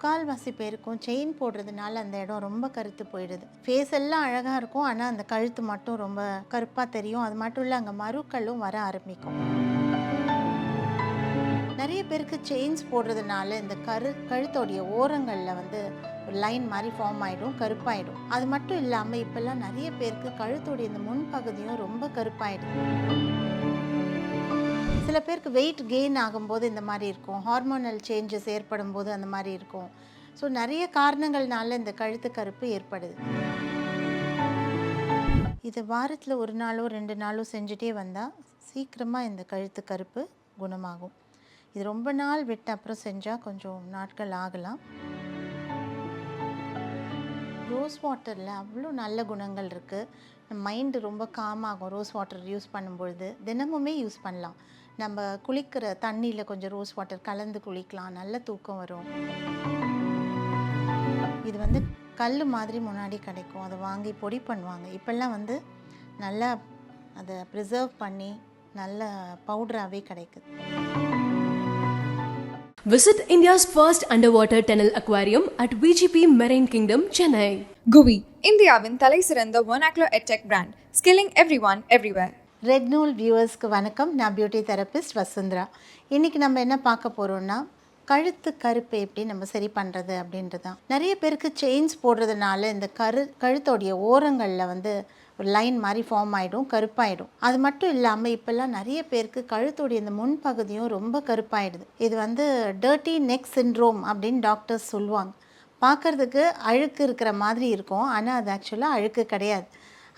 முக்கால்வாசி பேருக்கும் செயின் போடுறதுனால அந்த இடம் ரொம்ப கருத்து போயிடுது. ஃபேஸ் எல்லாம் அழகாக இருக்கும். ஆனால் அந்த கழுத்து மட்டும் ரொம்ப கருப்பாக தெரியும். அது மட்டும் இல்லை அங்கே மருக்களும் வர ஆரம்பிக்கும். நிறைய பேருக்கு செயின்ஸ் போடுறதுனால இந்த கரு கழுத்தோடைய ஓரங்களில் வந்து ஒரு லைன் மாதிரி ஃபார்ம் ஆகிடும் கருப்பாயிடும். அது மட்டும் இல்லாமல் இப்போல்லாம் நிறைய பேருக்கு கழுத்தோடைய இந்த முன்பகுதியும் ரொம்ப கருப்பாயிடுது. சில பேருக்கு வெயிட் கெயின் ஆகும்போது இந்த மாதிரி இருக்கும். ஹார்மோனல் சேஞ்சஸ் ஏற்படும் போது அந்த மாதிரி இருக்கும். ஸோ நிறைய காரணங்கள்னால இந்த கழுத்து கருப்பு ஏற்படுது. இது வாரத்தில் ஒரு நாளோ ரெண்டு நாளோ செஞ்சுட்டே வந்தால் சீக்கிரமாக இந்த கழுத்து கருப்பு குணமாகும். இது ரொம்ப நாள் விட்டு அப்புறம் செஞ்சால் கொஞ்சம் நாட்கள் ஆகலாம். ரோஸ் வாட்டரில் அவ்வளோ நல்ல குணங்கள் இருக்குது மைண்டு ரொம்ப காமாகும் ரோஸ் வாட்டர் யூஸ் பண்ணும்பொழுது தினமுமே யூஸ் பண்ணலாம். நம்ம குளிக்கிற தண்ணியில் கொஞ்சம் ரோஸ் வாட்டர் கலந்து குளிக்கலாம். நல்ல தூக்கம் வரும். இது வந்து கல் மாதிரி முன்னாடி கிடைக்கும். அதை வாங்கி பொடி பண்ணுவாங்க. இப்போல்லாம் வந்து நல்லா அதை ப்ரிசர்வ் பண்ணி நல்ல பவுடராகவே கிடைக்குது. Visit India's first underwater tunnel aquarium at VGP Marine Kingdom, Chennai. Guvi இந்தியாவின் தலை சிறந்த ஒனாக்லோ edtech brand skilling everyone everywhere red நூல் வியூவர்ஸ்க்கு வணக்கம். நான் பியூட்டி தெரபிஸ்ட் வசுந்தரா. இன்றைக்கி நம்ம என்ன பார்க்க போகிறோம்னா கழுத்து கருப்பு எப்படி நம்ம சரி பண்ணுறது அப்படின்றது தான் நிறைய பேருக்கு செயின்ஸ் போடுறதுனால இந்த கரு கழுத்தோடைய ஓரங்களில் வந்து ஒரு லைன் மாதிரி ஃபார்ம் ஆகிடும் கருப்பாயிடும். அது மட்டும் இல்லாமல் இப்போல்லாம் நிறைய பேருக்கு கழுத்துடைய இந்த முன்பகுதியும் ரொம்ப கருப்பாயிடுது. இது வந்து டர்ட்டி நெக் சின்ரோம் அப்படின்னு டாக்டர்ஸ் சொல்லுவாங்க. பார்க்கறதுக்கு அழுக்கு இருக்கிற மாதிரி இருக்கும். ஆனால் அது ஆக்சுவலாக அழுக்கு கிடையாது.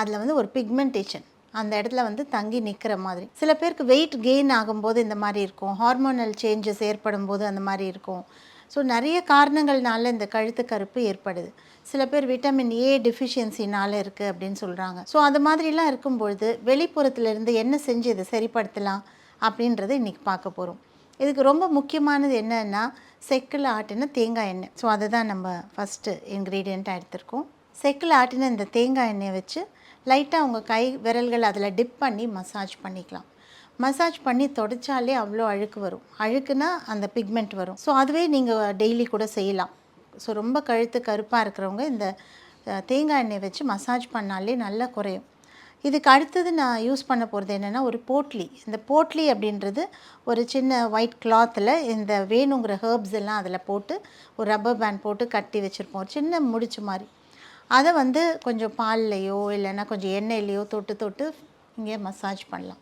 அதில் வந்து ஒரு பிக்மெண்டேஷன் அந்த இடத்துல வந்து தங்கி நிற்கிற மாதிரி. சில பேருக்கு வெயிட் கெயின் ஆகும்போது இந்த மாதிரி இருக்கும். ஹார்மோனல் சேஞ்சஸ் ஏற்படும் போது அந்த மாதிரி இருக்கும். ஸோ நிறைய காரணங்கள்னால இந்த கழுத்து கருப்பு ஏற்படுது. சில பேர் விட்டமின் ஏ டிஃபிஷியன்சினால இருக்குது அப்படின்னு சொல்கிறாங்க ஸோ அது மாதிரிலாம் இருக்கும்பொழுது வெளிப்புறத்துலேருந்து என்ன செஞ்சு இதை சரிப்படுத்தலாம் அப்படின்றத இன்றைக்கி பார்க்க போகிறோம் இதுக்கு ரொம்ப முக்கியமானது என்னென்னா செக்கில் ஆட்டின தேங்காய் எண்ணெய். ஸோ அதை தான் நம்ம ஃபஸ்ட்டு இன்க்ரீடியண்ட்டாக எடுத்திருக்கோம். செக்கில் ஆட்டின இந்த தேங்காய் எண்ணெயை வச்சு லைட்டாக உங்கள் கை விரல்கள் அதில் டிப் பண்ணி மசாஜ் பண்ணிக்கலாம். மசாஜ் பண்ணி தொடச்சாலே அவ்வளோ அழுக்கு வரும். அழுக்குனா அந்த பிக்மெண்ட் வரும். ஸோ அதுவே நீங்கள் டெய்லி கூட செய்யலாம். ஸோ ரொம்ப கழுத்து கருப்பாக இருக்கிறவங்க இந்த தேங்காய் எண்ணெய் வச்சு மசாஜ் பண்ணாலே நல்லா குறையும். இதுக்கு அடுத்தது நான் யூஸ் பண்ண போகிறது என்னென்னா ஒரு போட்லி. இந்த போட்லி அப்படின்றது ஒரு சின்ன ஒயிட் கிளாத்தில் இந்த வேணுங்கிற ஹேர்ப்ஸ் எல்லாம் அதில் போட்டு ஒரு ரப்பர் பேண்ட் போட்டு கட்டி வச்சுருப்போம். ஒரு சின்ன முடிச்சு மாதிரி. அதை வந்து கொஞ்சம் பால்லையோ இல்லைன்னா கொஞ்சம் எண்ணெயிலையோ தொட்டு தொட்டு இங்கே மசாஜ் பண்ணலாம்.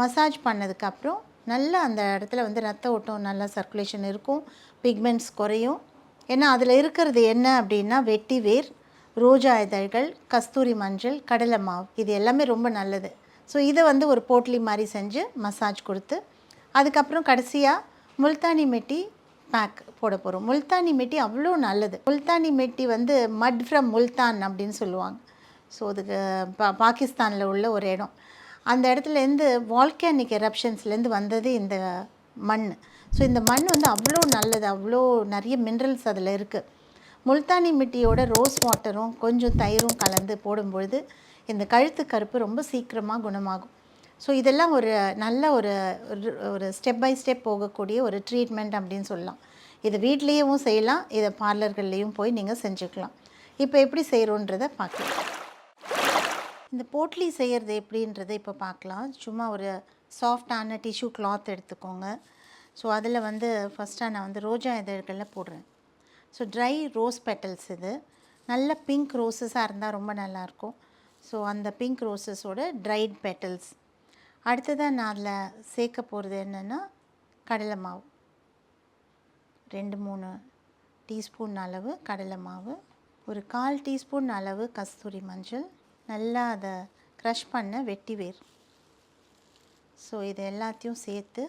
மசாஜ் பண்ணதுக்கப்புறம் நல்லா அந்த இடத்துல வந்து ரத்த ஓட்டம் நல்லா சர்க்குலேஷன் இருக்கும். பிக்மெண்ட்ஸ் குறையும். ஏன்னா அதில் இருக்கிறது என்ன அப்படின்னா வெட்டி வேர் ரோஜா இதழ்கள் கஸ்தூரி மஞ்சள் கடலை மாவு. இது எல்லாமே ரொம்ப நல்லது. ஸோ இதை வந்து ஒரு போட்லி மாதிரி செஞ்சு மசாஜ் கொடுத்து அதுக்கப்புறம் கடைசியாக முல்தானி மெட்டி பேக் போட போகிறோம் முல்தானி மெட்டி அவ்வளோ நல்லது. முல்தானி மெட்டி வந்து மட் ஃப்ரம் முல்தான் அப்படின்னு சொல்லுவாங்க. ஸோ அதுக்கு பா பாகிஸ்தானில் உள்ள ஒரு இடம். அந்த இடத்துலேருந்து வால்கேனிக் எரப்ஷன்ஸ்லேருந்து வந்தது இந்த மண். ஸோ இந்த மண் வந்து அவ்வளோ நல்லது. அவ்வளோ நிறைய மினரல்ஸ் அதில் இருக்குது முல்தானி மிட்டியோட ரோஸ் வாட்டரும் கொஞ்சம் தயிரும் கலந்து போடும்பொழுது இந்த கழுத்து கருப்பு ரொம்ப சீக்கிரமாக குணமாகும். ஸோ இதெல்லாம் ஒரு நல்ல ஒரு ஒரு- ஸ்டெப் பை ஸ்டெப் போகக்கூடிய ஒரு ட்ரீட்மெண்ட் அப்படின்னு சொல்லலாம். இது வீட்லேயும் செய்யலாம் இதை பார்லர்கள்லேயும் போய் நீங்கள் செஞ்சுக்கலாம். இப்போ எப்படி செய்கிறோன்றதை பார்க்கலாம். இந்த போட்லி செய்கிறது எப்படின்றத இப்போ பார்க்கலாம். சும்மா ஒரு சாஃப்டான டிஷ்யூ கிளாத் எடுத்துக்கோங்க. ஸோ அதில் வந்து ஃபஸ்ட்டாக நான் வந்து ரோஜா இதழ்களில் போடுறேன். ஸோ ட்ரை ரோஸ் பெட்டல்ஸ் இது. நல்ல பிங்க் ரோசஸாக இருந்தால் ரொம்ப நல்லாயிருக்கும் ஸோ அந்த பிங்க் ரோசஸோட ட்ரைட் பெட்டல்ஸ் அடுத்ததாக நான் அதில் சேர்க்க போகிறது என்னென்னா கடலை மாவு. ரெண்டு மூணு டீஸ்பூன் அளவு கடலை மாவு ஒரு கால் டீஸ்பூன் அளவு கஸ்தூரி மஞ்சள் நல்லா அதை க்ரஷ் பண்ண வெட்டி வேர். ஸோ இது எல்லாத்தையும் சேர்த்து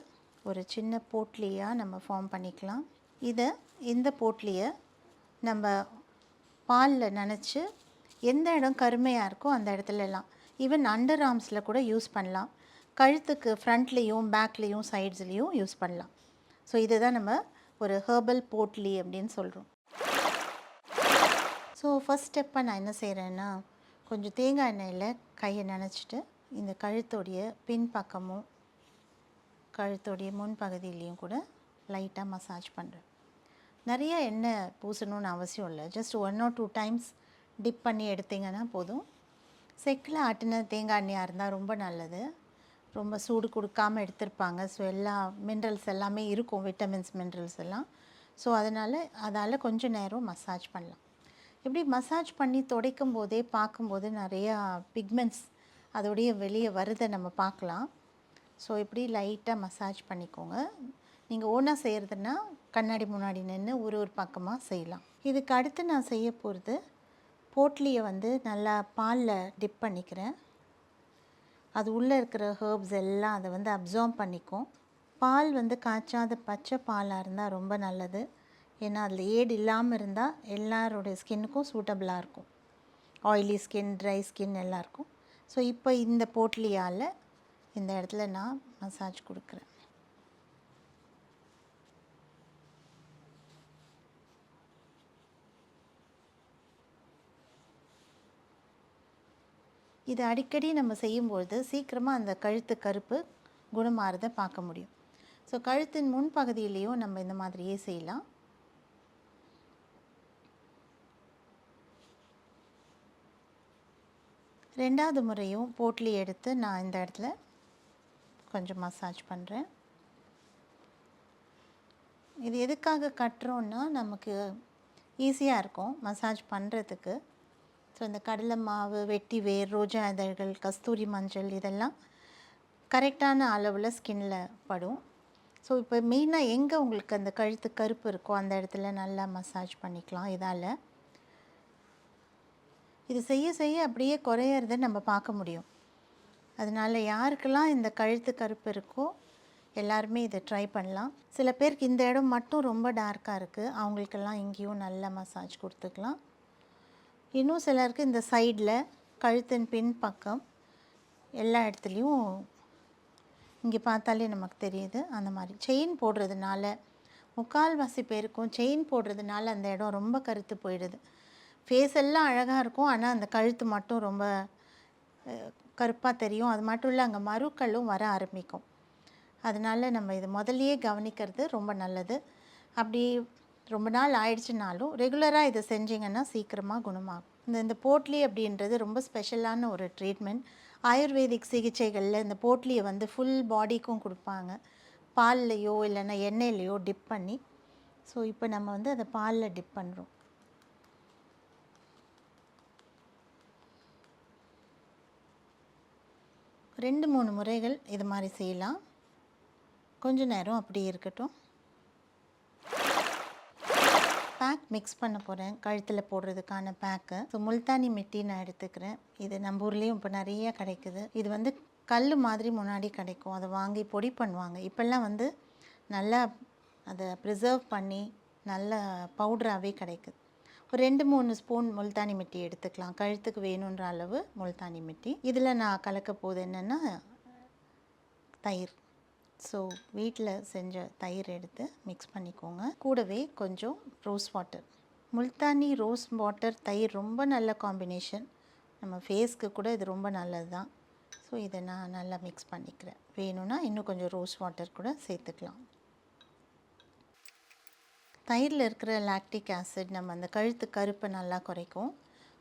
ஒரு சின்ன போட்லியாக நம்ம ஃபார்ம் பண்ணிக்கலாம். இதை இந்த போட்லியை நம்ம பாலில் நினச்சி எந்த இடம் கருமையாக இருக்கோ அந்த இடத்துலலாம். ஈவன் அண்டர் ஆர்ம்ஸில் கூட யூஸ் பண்ணலாம். கழுத்துக்கு ஃப்ரண்ட்லேயும் பேக்லேயும் சைட்ஸ்லேயும் யூஸ் பண்ணலாம். ஸோ இதுதான் நம்ம ஒரு ஹெர்பல் போட்லி அப்படின்னு சொல்கிறோம் ஸோ ஃபஸ்ட் ஸ்டெப்பாக நான் என்ன செய்கிறேன்னா கொஞ்சம் தேங்காய் எண்ணெயில் கையை நினச்சிட்டு இந்த கழுத்தோடைய பின் பக்கமும் கழுத்தோடைய முன் பகுதியிலையும் கூட லைட்டாக மசாஜ் பண்ணுறேன் நிறைய எண்ணெய் பூசணும்னு அவசியம் இல்லை. Just one or two times dip பண்ணி எடுத்தீங்கன்னா போதும். செக்கில் ஆட்டின தேங்காய் எண்ணெயாக இருந்தால் ரொம்ப நல்லது. ரொம்ப சூடு கொடுக்காமல் எடுத்திருப்பாங்க. ஸோ எல்லா மினரல்ஸ் எல்லாமே இருக்கும். விட்டமின்ஸ் மினரல்ஸ் எல்லாம். ஸோ அதனால் அதால் கொஞ்சம் நேரம் மசாஜ் பண்ணலாம். இப்படி மசாஜ் பண்ணி துடைக்கும் போதே பார்க்கும்போது நிறையா பிக்மெண்ட்ஸ் அதோடைய வெளியே வருதை நம்ம பார்க்கலாம். ஸோ இப்படி லைட்டாக மசாஜ் பண்ணிக்கோங்க. நீங்கள் ஓனாக செய்கிறதுனா கண்ணாடி முன்னாடி நின்று ஒரு ஒரு பக்கமாக செய்யலாம். இதுக்கு அடுத்து நான் செய்ய போகிறது போட்லியை வந்து நல்லா பாலில் டிப் பண்ணிக்கிறேன். அது உள்ளே இருக்கிற ஹேர்ப்ஸ் எல்லாம் அதை வந்து அப்சார்ப் பண்ணிக்கும். பால் வந்து காய்ச்சாத பச்சை பாலாக இருந்தால் ரொம்ப நல்லது. ஏன்னா அதில் ஏடு இல்லாமல் இருந்தால் எல்லாரோடைய ஸ்கின்னுக்கும் சூட்டபிளாக இருக்கும். ஆயிலி ஸ்கின் ட்ரை ஸ்கின் எல்லாருக்கும். ஸோ இப்போ இந்த போட்லியால் இந்த இடத்துல நான் மசாஜ் கொடுக்குறேன். இது அடிக்கடி நம்ம செய்யும்பொழுது சீக்கிரமாக அந்த கழுத்து கருப்பு குணமாறதை பார்க்க முடியும். ஸோ கழுத்தின் முன் பகுதியிலையும் நம்ம இந்த மாதிரியே செய்யலாம். ரெண்டாவது முறையும் போட்லி எடுத்து நான் இந்த இடத்துல கொஞ்சம் மசாஜ் பண்ணுறேன் இது எதுக்காக கட்டுறோன்னா நமக்கு ஈஸியாக இருக்கும் மசாஜ் பண்ணுறதுக்கு ஸோ இந்த கடலை மாவு வெட்டி வேர் ரோஜா இதழ்கள் கஸ்தூரி மஞ்சள் இதெல்லாம் கரெக்டான அளவில் ஸ்கின்னில் படும். ஸோ இப்போ மெயினாக எங்கே உங்களுக்கு அந்த கழுத்து கருப்பு இருக்கோ அந்த இடத்துல நல்லா மசாஜ் பண்ணிக்கலாம் இதால். இது செய்ய செய்ய அப்படியே குறையிறத நம்ம பார்க்க முடியும். அதனால் யாருக்கெல்லாம் இந்த கழுத்து கருப்பு இருக்கோ எல்லாருமே இதை ட்ரை பண்ணலாம். சில பேருக்கு இந்த இடம் மட்டும் ரொம்ப டார்க்காக இருக்குது அவங்களுக்கெல்லாம் இங்கேயும் நல்ல மசாஜ் கொடுத்துக்கலாம். இன்னும் சிலருக்கு இந்த சைடில் கழுத்தின் பின் பக்கம் எல்லா இடத்துலையும் இங்கே பார்த்தாலே நமக்கு தெரியுது அந்த மாதிரி. செயின் போடுறதுனால முக்கால்வாசி பேருக்கும் செயின் போடுறதுனால அந்த இடம் ரொம்ப கருத்து போயிடுது. ஃபேஸ் எல்லாம் அழகாக இருக்கும் ஆனால் அந்த கழுத்து மட்டும் ரொம்ப கருப்பாக தெரியும். அது மட்டும் இல்லை அங்கே மறுக்களும் வர ஆரம்பிக்கும். அதனால் நம்ம இது முதல்லையே கவனிக்கிறது ரொம்ப நல்லது. அப்படி ரொம்ப நாள் ஆயிடுச்சுனாலும் ரெகுலராக இதை செஞ்சிங்கன்னா சீக்கிரமாக குணமாகும். இந்த இந்த போட்லி அப்படின்றது ரொம்ப ஸ்பெஷலான ஒரு ட்ரீட்மெண்ட் ஆயுர்வேதிக் சிகிச்சைகளில் இந்த போட்லியை வந்து ஃபுல் பாடிக்கும் கொடுப்பாங்க. பால்லையோ இல்லைன்னா எண்ணெயிலையோ டிப் பண்ணி ஸோ இப்போ நம்ம வந்து அதை பாலில் டிப் பண்ணுறோம் ரெண்டு மூணு முறைகள் இது மாதிரி செய்யலாம். கொஞ்ச நேரம் அப்படி இருக்கட்டும். பேக் மிக்ஸ் பண்ண போகிறேன் கழுத்தில் போடுறதுக்கான பேக்கு ஸோ முல்தானி மிட்டி நான் எடுத்துக்கிறேன். இது நம்ம ஊர்லேயும் இப்போ நிறைய கிடைக்குது. இது வந்து கல் மாதிரி முன்னாடி கிடைக்கும். அதை வாங்கி பொடி பண்ணுவாங்க. இப்போல்லாம் வந்து நல்லா அதை ப்ரிசர்வ் பண்ணி நல்ல பவுடராகவே கிடைக்குது. ஒரு ரெண்டு மூணு ஸ்பூன் முல்தானி மிட்டி எடுத்துக்கலாம். கழுத்துக்கு வேணுன்ற அளவு முல்தானி மிட்டி. இதில் நான் கலக்க போகுது என்னென்னா தயிர். ஸோ வீட்டில் செஞ்ச தயிர் எடுத்து மிக்ஸ் பண்ணிக்கோங்க. கூடவே கொஞ்சம் rose water Multani rose water தயிர் ரொம்ப நல்ல காம்பினேஷன் நம்ம ஃபேஸ்க்கு கூட இது ரொம்ப நல்லது தான் ஸோ இதை நான் நல்லா மிக்ஸ் பண்ணிக்கிறேன். வேணும்னா இன்னும் கொஞ்சம் ரோஸ் வாட்டர் கூட சேர்த்துக்கலாம். தயிரில் இருக்கிற லாக்டிக் ஆசிட் நம்ம அந்த கழுத்து கருப்பை நல்லா குறைக்கும்.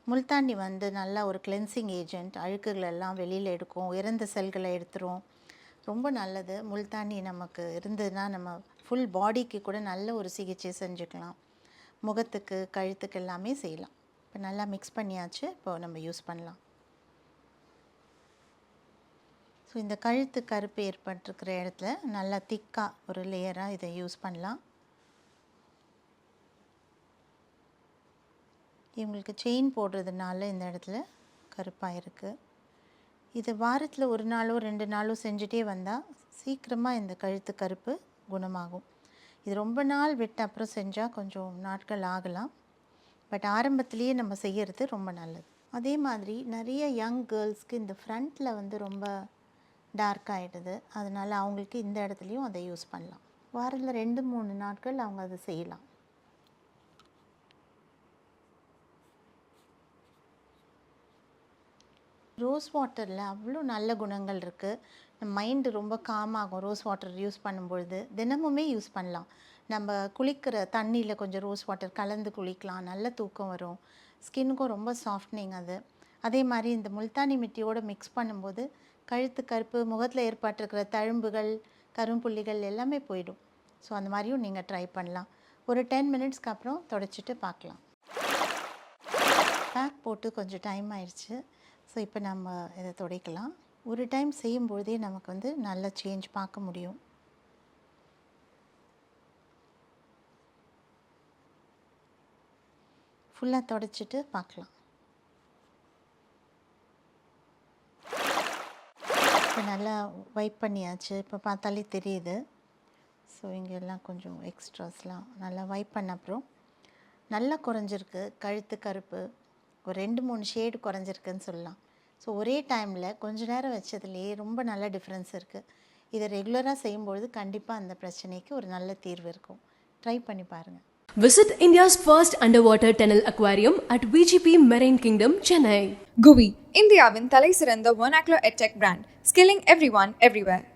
முல்தாண்டி வந்து நல்லா ஒரு கிளென்சிங் ஏஜென்ட் அழுக்குகளெல்லாம் வெளியில் எடுக்கும். இறந்த செல்களை எடுத்துரும். ரொம்ப நல்லது. முல்தானி நமக்கு இருந்ததுன்னா நம்ம ஃபுல் பாடிக்கு கூட நல்ல ஒரு சிகிச்சை செஞ்சுக்கலாம். முகத்துக்கு கழுத்துக்கு எல்லாமே செய்யலாம். இப்போ நல்லா மிக்ஸ் பண்ணியாச்சு. இப்போ நம்ம யூஸ் பண்ணலாம். ஸோ இந்த கழுத்து கருப்பு ஏற்பட்டிருக்கிற இடத்துல நல்லா திக்காக ஒரு லேயராக இதை யூஸ் பண்ணலாம். இவங்களுக்கு செயின் போடுறதுனால இந்த இடத்துல கருப்பாக இருக்குது இது வாரத்தில் ஒரு நாளோ ரெண்டு நாளோ செஞ்சுட்டே வந்தால் சீக்கிரமாக இந்த கழுத்து கருப்பு குணமாகும். இது ரொம்ப நாள் விட்டு அப்புறம் செஞ்சால் கொஞ்சம் நாட்கள் ஆகலாம். பட் ஆரம்பத்துலேயே நம்ம செய்கிறது ரொம்ப நல்லது. அதே மாதிரி நிறைய யங் கேர்ள்ஸ்க்கு இந்த ஃப்ரண்ட்டில் வந்து ரொம்ப டார்க் ஆகிடுது அதனால் அவங்களுக்கு இந்த இடத்துலையும் அதை யூஸ் பண்ணலாம். வாரத்தில் ரெண்டு மூணு நாட்கள் அவங்க அதை செய்யலாம். ரோஸ் வாட்டரில் அவ்வளோ நல்ல குணங்கள் இருக்குது மைண்டு ரொம்ப காமாகும் ரோஸ் வாட்டர் யூஸ் பண்ணும்பொழுது. தினமுமே யூஸ் பண்ணலாம். நம்ம குளிக்கிற தண்ணியில் கொஞ்சம் ரோஸ் வாட்டர் கலந்து குளிக்கலாம். நல்ல தூக்கம் வரும். ஸ்கின்னுக்கும் ரொம்ப சாஃப்ட்னிங் அது. அதே மாதிரி இந்த முல்தானி மிட்டியோடு மிக்ஸ் பண்ணும்போது கழுத்து கருப்பு முகத்தில் ஏற்பட்டிருக்கிற தழும்புகள் கரும்புள்ளிகள் எல்லாமே போயிடும். ஸோ அந்த மாதிரியும் நீங்கள் ட்ரை பண்ணலாம். ஒரு டென் மினிட்ஸ்க்கு அப்புறம் தொடச்சிட்டு பார்க்கலாம். பேக் போட்டு கொஞ்சம் டைம் ஆயிடுச்சு. ஸோ இப்போ நம்ம இதை துடைக்கலாம். ஒரு டைம் செய்யும்பொழுதே நமக்கு வந்து நல்ல சேஞ்ச் பார்க்க முடியும். ஃபுல்லாக தொடச்சிட்டு பார்க்கலாம். இப்போ நல்லா வைப் பண்ணியாச்சு. இப்போ பார்த்தாலே தெரியுது. ஸோ இங்கெல்லாம் கொஞ்சம் எக்ஸ்ட்ராஸ்லாம் நல்லா வைப் பண்ண அப்புறம் நல்லா குறைஞ்சிருக்கு. கழுத்து கருப்பு. ஒரு ரெண்டு மூணு ஷேடு குறைஞ்சிருக்குன்னு சொல்லலாம். ஸோ ஒரே டைமில் கொஞ்ச நேரம் வச்சதுலேயே ரொம்ப நல்ல டிஃப்ரென்ஸ் இருக்குது இதை ரெகுலராக செய்யும்பொழுது கண்டிப்பாக அந்த பிரச்சனைக்கு ஒரு நல்ல தீர்வு இருக்கும் ட்ரை பண்ணி பாருங்கள் Visit India's first underwater tunnel aquarium at VGP Marine Kingdom, Chennai. GUI, இந்தியாவின் தலை சிறந்த vernacular edtech brand, skilling everyone everywhere.